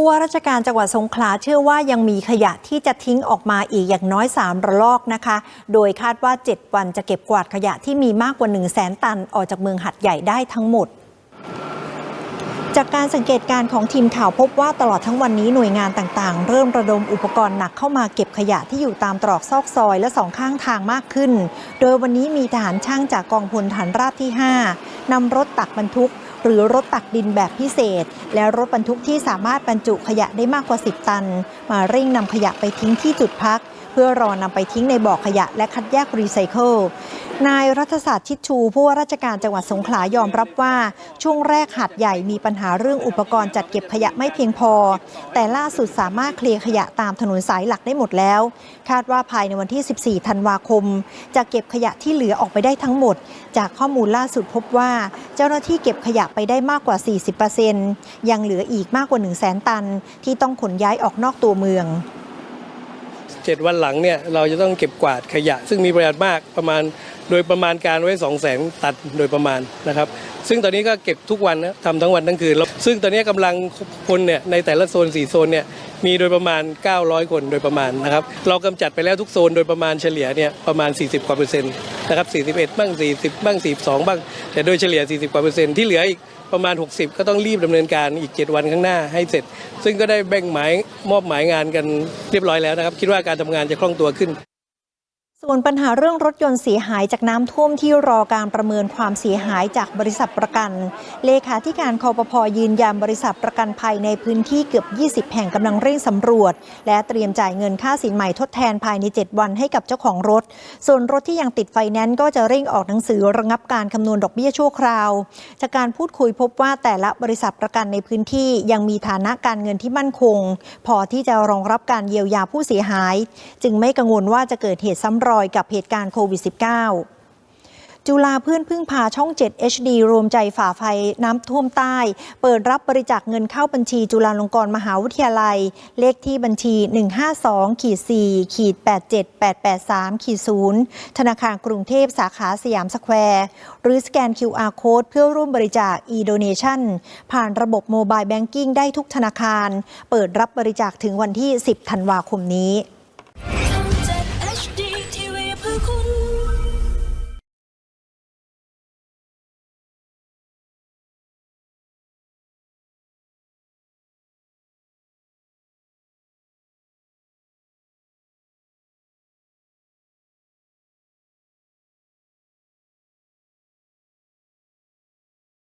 ผู้ว่าราชการจังหวัดสงขลาเชื่อว่ายังมีขยะที่จะทิ้งออกมาอีกอย่างน้อย 3 ระลอกนะคะ โดยคาดว่า 7 วันจะเก็บกวาดขยะที่มีมากกว่า 1 0 0 0 0แสนตันออกจากเมืองหัดใหญ่ได้ทั้งหมดจากการสังเกตการณ์ของทีมข่าวพบว่าตลอดทั้งวันนี้หน่วยงานต่างๆ เริ่มระดมอุปกรณ์หนักเข้ามาเก็บขยะที่อยู่ตามตรอกซอกซอยและสองข้างทางมากขึ้น โดยวันนี้มีทหารช่างจากกองพลฐานราบที่ 5นำรถตักบรรทุก หรือรถตักดินแบบพิเศษ และรถบรรทุกที่สามารถบรรจุขยะได้มากกว่า 10 ตัน มาเร่งนำขยะไปทิ้งที่จุดพัก พื่อรอนำไปทิ้งในบ่อขยะและคัดแยกรีไซเคิลนายรัฐศาสตร์ชิดชูผู้ว่าราชการจังหวัดสงขลายอมรับว่า ช่วงแรกหาดใหญ่มีปัญหาเรื่องอุปกรณ์จัดเก็บขยะไม่เพียงพอ แต่ล่าสุดสามารถเคลียร์ขยะตามถนนสายหลักได้หมดแล้ว คาดว่าภายในวันที่ 14 ธันวาคม จะเก็บขยะที่เหลือออกไปได้ทั้งหมด จากข้อมูลล่าสุดพบว่า เจ้าหน้าที่เก็บขยะไปได้มากกว่า 40%ยังเหลืออีกมากกว่า 1 0 0 0 0แสนตัน ที่ต้องขนย้ายออกนอกตัวเมือง เจ็ดวันหลังเนี่ยเราจะต้องเก็บกวาดขยะ ซึ่งมีประหยัดมากประมาณโดยประมาณการไว้ 2 0 0แสนตันโดยประมาณนะครับ ซึ่งตอนนี้ก็เก็บทุกวันนะทำทั้งวันทั้งคืนแล้วซึ่งตอนนี้กำลังคนเนี่ยในแต่ละโซนสี่โซนเนี่ยมีโดยประมาณ 900 คนโดยประมาณนะครับ เรากำจัดไปแล้วทุกโซนโดยประมาณเฉลี่ยเนี่ยประมาณ 40 กว่าเปอร์เซ็นต์นะครับ 41 บ้าง 40 บ้าง 42 บ้าง แต่โดยเฉลี่ย 40 กว่าเปอร์เซ็นต์ที่เหลืออีก ประมาณ 60 ก็ต้องรีบดำเนินการอีก 7 วันข้างหน้าให้เสร็จ ซึ่งก็ได้แบ่งหมายมอบหมายงานกันเรียบร้อยแล้วนะครับ คิดว่าการทำงานจะคล่องตัวขึ้น ส่วนปัญหาเรื่องรถยนต์เสียหายจากน้ำท่วมที่รอการประเมินความเสียหายจากบริษัทประกัน เลขาธิการคอปพยืนยันบริษัทประกันภัยในพื้นที่เกือบ 20 แห่งกำลังเร่งสำรวจ และเตรียมจ่ายเงินค่าสินใหม่ทดแทนภายใน 7 วันให้กับเจ้าของรถ ส่วนรถที่ยังติดไฟแนนซ์ก็จะเร่งออกหนังสือระงับการคำนวณดอกเบี้ยชั่วคราว จากการพูดคุยพบว่าแต่ละบริษัทประกันในพื้นที่ยังมีฐานะการเงินที่มั่นคง พอที่จะรองรับการเยียวยาผู้เสียหาย จึงไม่กังวลว่าจะเกิดเหตุซ้ำรอยกับเหตุการณ์โควิด -19 จุฬาเพื่อนพึ่งพาช่อง 7 HD รวมใจฝ่าไฟน้ำท่วมใต้ เปิดรับบริจาคเงินเข้าบัญชีจุฬาลงกรณ์มหาวิทยาลัย เลขที่บัญชี 152ขีด4ขีด87883ขีด0ธนาคารกรุงเทพสาขาสยามสแควร์ หรือสแกน QR Code เพื่อร่วมบริจาค e-donation ผ่านระบบโมบายแบงกิ้งได้ทุกธนาคาร เปิดรับบริจาคถึงวันที่ 10 ธันวาคมนี้